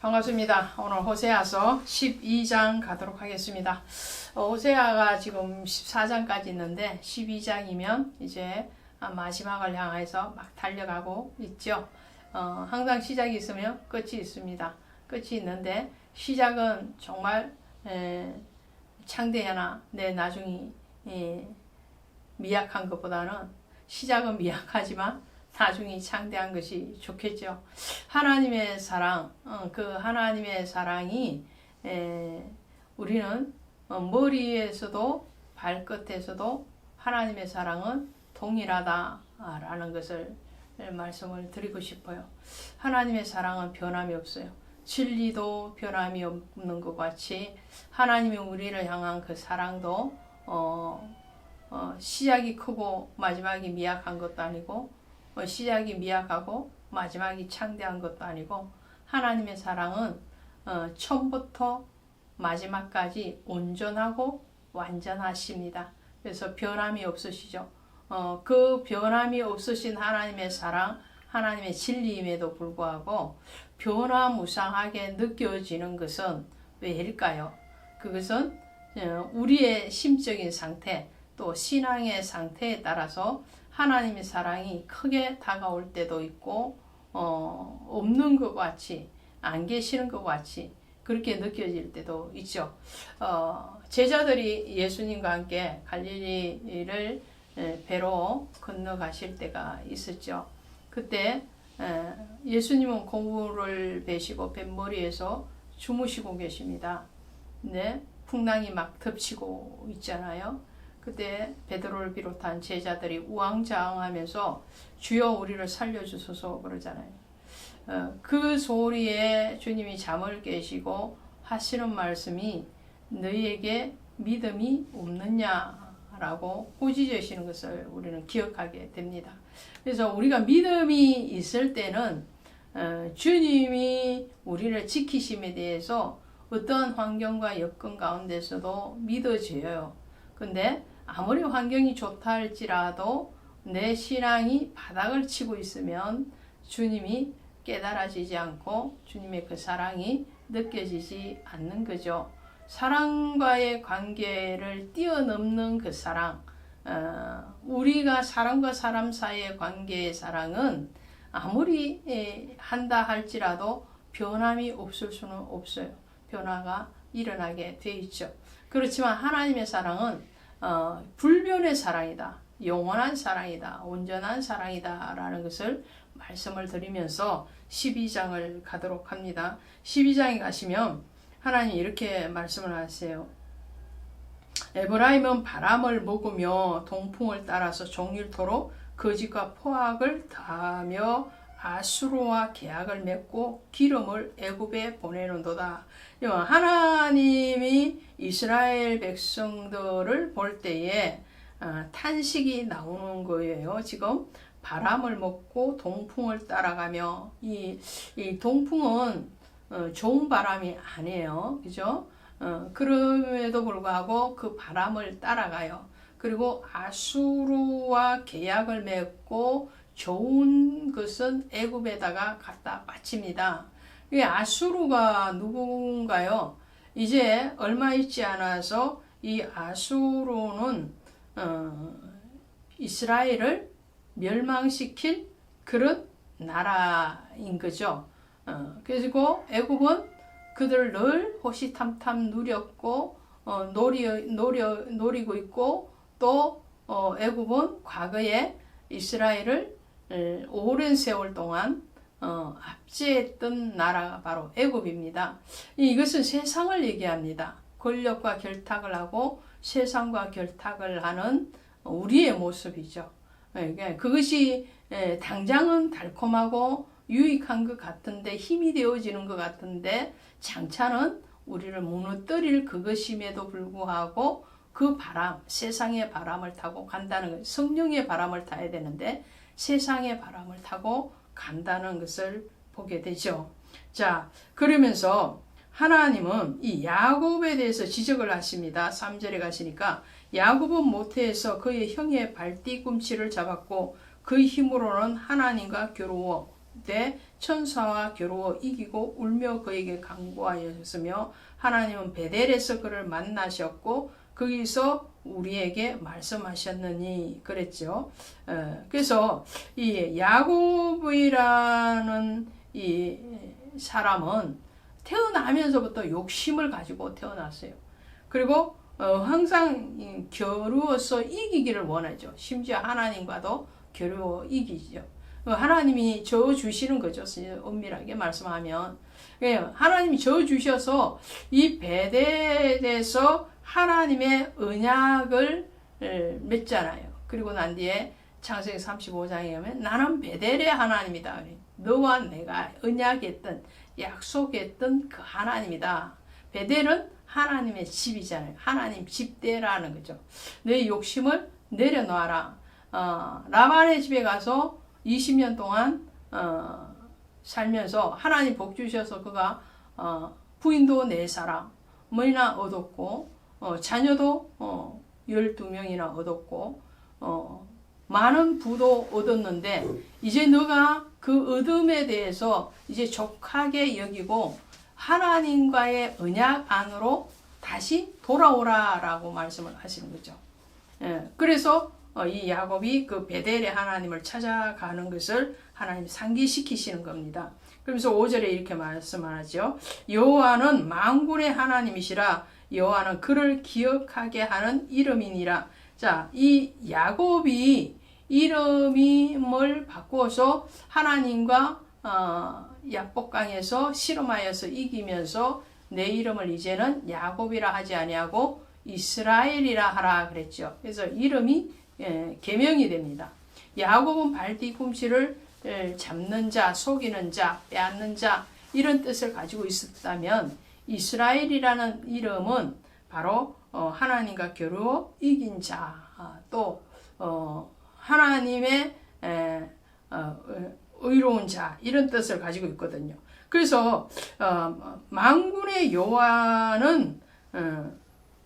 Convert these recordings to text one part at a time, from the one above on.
반갑습니다. 오늘 호세아서 12장 가도록 하겠습니다. 어, 호세아가 지금 14장까지 있는데 12장이면 이제 마지막을 향해서 막 달려가고 있죠. 어, 항상 시작이 있으면 끝이 있습니다. 끝이 있는데 시작은 정말 에, 창대하나 내 나중이 에, 미약한 것보다는 시작은 미약하지만 나중이 창대한 것이 좋겠죠. 하나님의 사랑, 어, 그 하나님의 사랑이 에, 우리는 어, 머리에서도 발끝에서도 하나님의 사랑은 동일하다라는 것을 말씀을 드리고 싶어요. 하나님의 사랑은 변함이 없어요. 진리도 변함이 없는 것 같이 하나님이 우리를 향한 그 사랑도 어, 어, 시작이 크고 마지막이 미약한 것도 아니고 어, 시작이 미약하고 마지막이 창대한 것도 아니고 하나님의 사랑은 어, 처음부터 마지막까지 온전하고 완전하십니다. 그래서 변함이 없으시죠. 어, 그 변함이 없으신 하나님의 사랑, 하나님의 진리임에도 불구하고 변화무쌍하게 느껴지는 것은 왜일까요? 그것은 어, 우리의 심적인 상태, 또 신앙의 상태에 따라서 하나님의 사랑이 크게 다가올 때도 있고 어, 없는 것 같이 안 계시는 것 같이 그렇게 느껴질 때도 있죠. 어, 제자들이 예수님과 함께 갈릴리를 배로 건너가실 때가 있었죠. 그때 예수님은 공구를 베시고 뱃머리에서 주무시고 계십니다. 네, 풍랑이 막 덮치고 있잖아요. 그때 베드로를 비롯한 제자들이 우왕좌왕하면서 주여 우리를 살려주소서 그러잖아요. 어, 그 소리에 주님이 잠을 깨시고 하시는 말씀이 너희에게 믿음이 없느냐라고 꾸짖으시는 것을 우리는 기억하게 됩니다. 그래서 우리가 믿음이 있을 때는 어, 주님이 우리를 지키심에 대해서 어떤 환경과 여건 가운데서도 믿어져요. 근데 아무리 환경이 좋다 할지라도 내 신앙이 바닥을 치고 있으면 주님이 깨달아지지 않고 주님의 그 사랑이 느껴지지 않는 거죠. 사랑과의 관계를 뛰어넘는 그 사랑, 어, 우리가 사람과 사람 사이의 관계의 사랑은 아무리 에, 한다 할지라도 변함이 없을 수는 없어요. 변화가 일어나게 돼 있죠. 그렇지만 하나님의 사랑은 어, 불변의 사랑이다. 영원한 사랑이다. 온전한 사랑이다. 라는 것을 말씀을 드리면서 12장을 가도록 합니다. 12장에 가시면 하나님 이렇게 말씀을 하세요. 에브라임은 바람을 먹으며 동풍을 따라서 종일토록 거짓과 포악을 다하며 아수르와 계약을 맺고 기름을 애굽에 보내는도다. 하나님이 이스라엘 백성들을 볼 때에 어, 탄식이 나오는 거예요. 지금 바람을 먹고 동풍을 따라가며 이, 이 동풍은 어, 좋은 바람이 아니에요. 그죠? 어, 그럼에도 불구하고 그 바람을 따라가요. 그리고 아수르와 계약을 맺고 좋은 것은 애굽에다가 갖다 바칩니다. 이 아수르가 누군가요? 이제 얼마 있지 않아서 이 아수르는 어, 이스라엘을 멸망시킬 그런 나라인 거죠. 어, 그리고 애굽은 그들 늘 호시탐탐 누렸고 어, 노리, 노리, 노리고 있고 또 어, 애굽은 과거에 이스라엘을 오랜 세월 동안 어, 압제했던 나라가 바로 애굽입니다. 이것은 세상을 얘기합니다. 권력과 결탁을 하고 세상과 결탁을 하는 우리의 모습이죠. 예, 그것이 예, 당장은 달콤하고 유익한 것 같은데 힘이 되어지는 것 같은데 장차는 우리를 무너뜨릴 그것임에도 불구하고 그 바람, 세상의 바람을 타고 간다는 것, 성령의 바람을 타야 되는데 세상의 바람을 타고 간다는 것을 보게 되죠. 자, 그러면서 하나님은 이 야곱에 대해서 지적을 하십니다. 3절에 가시니까 야곱은 모태에서 그의 형의 발뒤꿈치를 잡았고 그 힘으로는 하나님과 겨루어 때 천사와 겨루어 이기고 울며 그에게 강구하였으며 하나님은 베델에서 그를 만나셨고 거기서 우리에게 말씀하셨느니 그랬죠. 어, 그래서 이 야곱이라는 이 사람은 태어나면서부터 욕심을 가지고 태어났어요. 그리고 어, 항상 이 겨루어서 이기기를 원하죠. 심지어 하나님과도 겨루어 이기죠. 어, 하나님이 저 주시는 거죠. 엄밀하게 말씀하면. 예, 하나님이 저 주셔서 이 베델에서 하나님의 언약을 에, 맺잖아요. 그리고 난 뒤에 창세기 35장에 가면 나는 베델의 하나님이다. 너와 내가 언약했던 약속했던 그 하나님이다. 베델은 하나님의 집이잖아요. 하나님 집대라는 거죠. 내 욕심을 내려놔라. 어, 라반의 집에 가서 20년 동안 어, 살면서 하나님 복 주셔서 그가 어, 부인도 네 사람이나 얻었고 어, 자녀도 어, 12명이나 얻었고 어, 많은 부도 얻었는데 이제 너가 그 얻음에 대해서 이제 족하게 여기고 하나님과의 언약 안으로 다시 돌아오라라고 말씀을 하시는 거죠. 예, 그래서 어, 이 야곱이 그 베델의 하나님을 찾아가는 것을 하나님 상기시키시는 겁니다. 그러면서 5절에 이렇게 말씀하죠. 여호와는 만군의 하나님이시라 여호와는 그를 기억하게 하는 이름이니라. 자, 이 야곱이 이름을 바꾸어서 하나님과 어, 약복강에서 실험하여서 이기면서 내 이름을 이제는 야곱이라 하지 아니하고 이스라엘이라 하라 그랬죠. 그래서 이름이 예, 개명이 됩니다. 야곱은 발 뒤꿈치를 예, 잡는 자, 속이는 자, 빼앗는 자 이런 뜻을 가지고 있었다면 이스라엘이라는 이름은 바로 어, 하나님과 겨루어 이긴 자, 아, 또 어, 하나님의 에, 어, 의로운 자 이런 뜻을 가지고 있거든요. 그래서 어, 만군의 여호와는 어,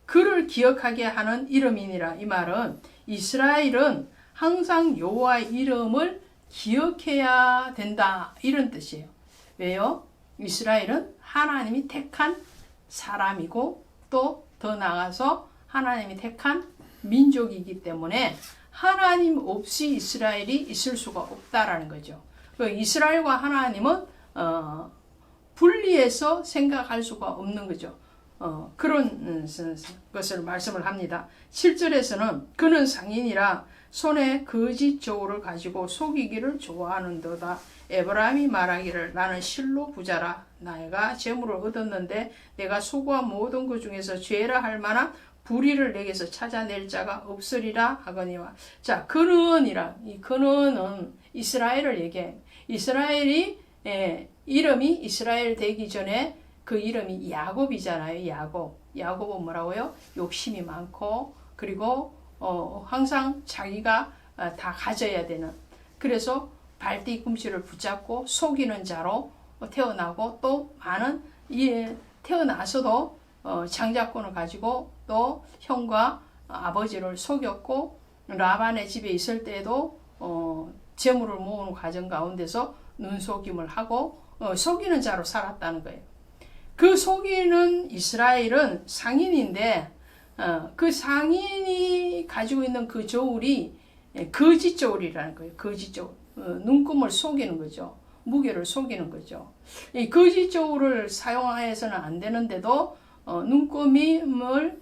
그를 기억하게 하는 이름이니라 이 말은 이스라엘은 항상 여호와의 이름을 기억해야 된다 이런 뜻이에요. 왜요? 이스라엘은 하나님이 택한 사람이고 또 더 나아가서 하나님이 택한 민족이기 때문에 하나님 없이 이스라엘이 있을 수가 없다라는 거죠. 그 이스라엘과 하나님은 어, 분리해서 생각할 수가 없는 거죠. 어, 그런 음, 것을 말씀을 합니다. 7절에서는 그는 상인이라 손에 거짓 저울을 가지고 속이기를 좋아하는 도다. 에브라임이 말하기를 나는 실로 부자라. 내가 재물을 얻었는데 내가 수고한 모든 것 중에서 죄라 할 만한 불의를 내게서 찾아낼 자가 없으리라 하거니와. 자 그는이라. 이 그는은 이스라엘을 얘기해. 이스라엘이 예, 이름이 이스라엘 되기 전에 그 이름이 야곱이잖아요 야곱. 야곱은 뭐라고요? 욕심이 많고 그리고 어, 항상 자기가 어, 다 가져야 되는. 그래서 발뒤꿈치를 붙잡고 속이는 자로 태어나고 또 많은 이 태어나서도 어, 장자권을 가지고 또 형과 아버지를 속였고 라반의 집에 있을 때도 어, 재물을 모으는 과정 가운데서 눈속임을 하고 어, 속이는 자로 살았다는 거예요. 그 속이는 이스라엘은 상인인데 어, 그 상인이 가지고 있는 그 저울이 거짓 저울이라는 거예요. 거짓 저울. 어, 눈금을 속이는 거죠. 무게를 속이는 거죠. 이 거짓 저울을 사용해서는 안 되는데도 어, 눈금을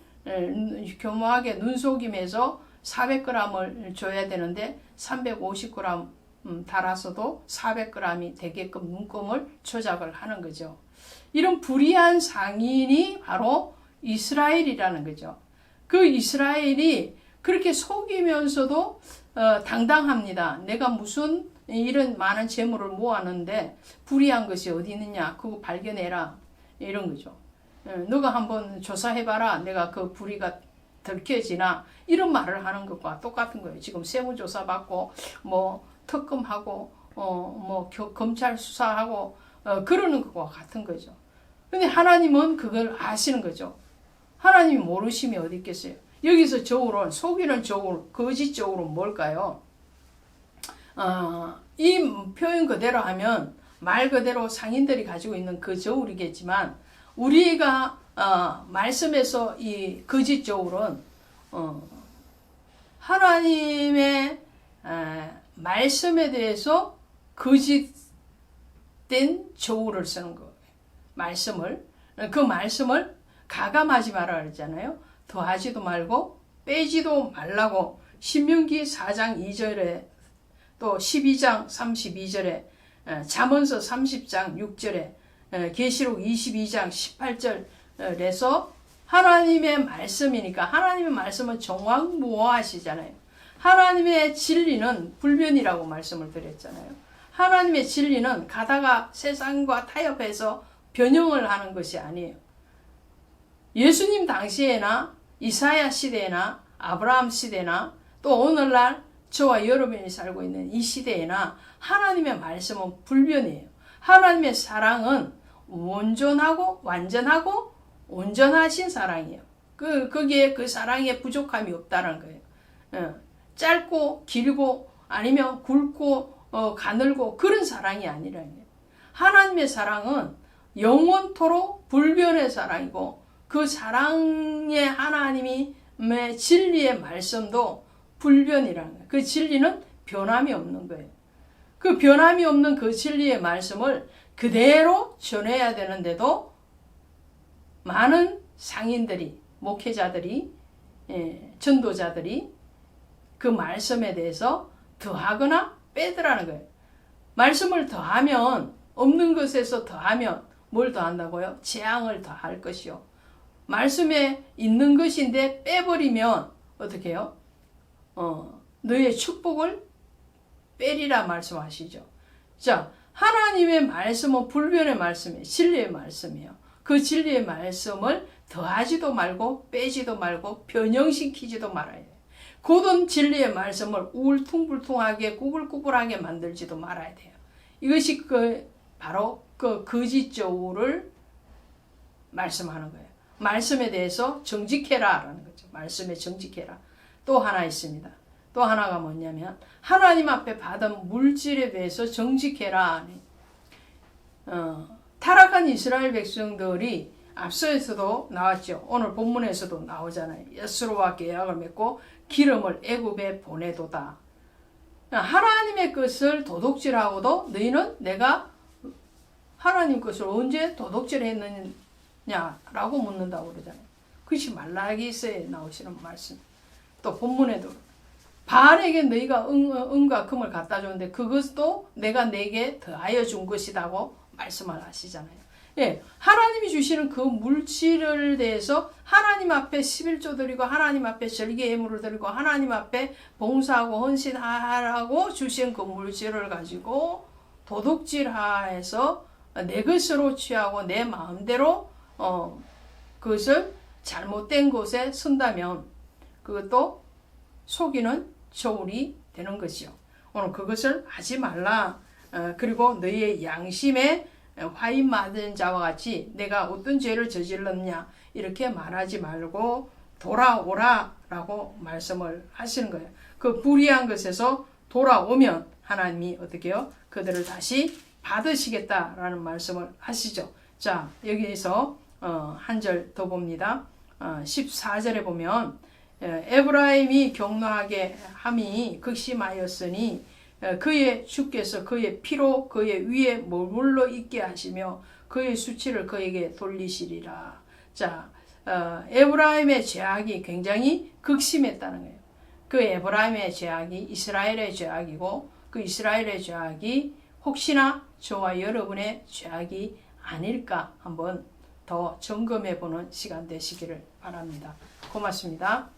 교묘하게 눈속임에서 400g을 줘야 되는데 350g 음, 달아서도 400g이 되게끔 눈금을 조작을 하는 거죠. 이런 불의한 상인이 바로 이스라엘이라는 거죠. 그 이스라엘이 그렇게 속이면서도 어, 당당합니다. 내가 무슨 이런 많은 재물을 모았는데 불의한 것이 어디 있느냐? 그거 발견해라. 이런 거죠. 어, 너가 한번 조사해봐라. 내가 그 불의가 들켜지나? 이런 말을 하는 것과 똑같은 거예요. 지금 세무조사 받고, 뭐, 특검하고, 어, 뭐, 검찰 수사하고, 어, 그러는 것과 같은 거죠. 근데 하나님은 그걸 아시는 거죠. 하나님이 모르심이 어디 있겠어요? 여기서 저울은 속이는 저울, 거짓 저울은 뭘까요? 어, 이 표현 그대로 하면 말 그대로 상인들이 가지고 있는 그 저울이겠지만 우리가 어, 말씀에서 이 거짓 저울은 어, 하나님의 에, 말씀에 대해서 거짓된 저울을 쓰는 거예요. 말씀을 그 말씀을 가감하지 말아 그랬잖아요. 더하지도 말고 빼지도 말라고 신명기 4장 2절에 또 12장 32절에 잠언서 30장 6절에 계시록 22장 18절에서 하나님의 말씀이니까 하나님의 말씀은 정확무어하시잖아요. 하나님의 진리는 불변이라고 말씀을 드렸잖아요. 하나님의 진리는 가다가 세상과 타협해서 변형을 하는 것이 아니에요. 예수님 당시에나 이사야 시대나 아브라함 시대나 또 오늘날 저와 여러분이 살고 있는 이 시대에나 하나님의 말씀은 불변이에요. 하나님의 사랑은 온전하고 완전하고 온전하신 사랑이에요. 그 거기에 그 사랑에 부족함이 없다는 거예요. 어, 짧고 길고 아니면 굵고 어, 가늘고 그런 사랑이 아니라는 거예요. 하나님의 사랑은 영원토록 불변의 사랑이고 그 사랑의 하나님의 진리의 말씀도 불변이라는 거예요. 그 진리는 변함이 없는 거예요. 그 변함이 없는 그 진리의 말씀을 그대로 전해야 되는데도 많은 상인들이, 목회자들이, 예, 전도자들이 그 말씀에 대해서 더하거나 빼더라는 거예요. 말씀을 더하면, 없는 것에서 더하면 뭘 더한다고요? 재앙을 더할 것이요. 말씀에 있는 것인데 빼버리면 어떻게 해요? 어, 너의 축복을 빼리라 말씀하시죠. 자, 하나님의 말씀은 불변의 말씀이에요. 진리의 말씀이에요. 그 진리의 말씀을 더하지도 말고 빼지도 말고 변형시키지도 말아야 돼요. 고든 진리의 말씀을 울퉁불퉁하게 구불구불하게 만들지도 말아야 돼요. 이것이 그 바로 그 거짓 저울을 말씀하는 거예요. 말씀에 대해서 정직해라 라는 거죠. 말씀에 정직해라. 또 하나 있습니다. 또 하나가 뭐냐면 하나님 앞에 받은 물질에 대해서 정직해라. 어, 타락한 이스라엘 백성들이 앞서에서도 나왔죠. 오늘 본문에서도 나오잖아요. 예수로와 계약을 맺고 기름을 애굽에 보내도다. 하나님의 것을 도둑질하고도 너희는 내가 하나님 것을 언제 도둑질했느 냐라고 묻는다고 그러잖아요. 그것이 말라기서에 나오시는 말씀. 또 본문에도 바알에게 너희가 은, 은과 금을 갖다 줬는데 그것도 내가 내게 더하여 준 것이라고 말씀을 하시잖아요. 예, 하나님이 주시는 그 물질을 대해서 하나님 앞에 11조 드리고 하나님 앞에 절개 예물을 드리고 하나님 앞에 봉사하고 헌신하라고 주신 그 물질을 가지고 도둑질하에서 내 것으로 취하고 내 마음대로 어, 그것을 잘못된 곳에 쓴다면 그것도 속이는 저울이 되는 것이요. 오늘 그것을 하지 말라. 어, 그리고 너희의 양심에 화인 맞은 자와 같이 내가 어떤 죄를 저질렀냐 이렇게 말하지 말고 돌아오라 라고 말씀을 하시는 거예요. 그 불의한 것에서 돌아오면 하나님이 어떻게요? 그들을 다시 받으시겠다라는 말씀을 하시죠. 자 여기에서 어, 한 절 더 봅니다. 어, 14절에 보면 에브라임이 경노하게 함이 극심하였으니 그의 주께서 그의 피로 그의 위에 머물러 있게 하시며 그의 수치를 그에게 돌리시리라. 자, 어, 에브라임의 죄악이 굉장히 극심했다는 거예요. 그 에브라임의 죄악이 이스라엘의 죄악이고 그 이스라엘의 죄악이 혹시나 저와 여러분의 죄악이 아닐까 한번 더 점검해 보는 시간 되시기를 바랍니다. 고맙습니다.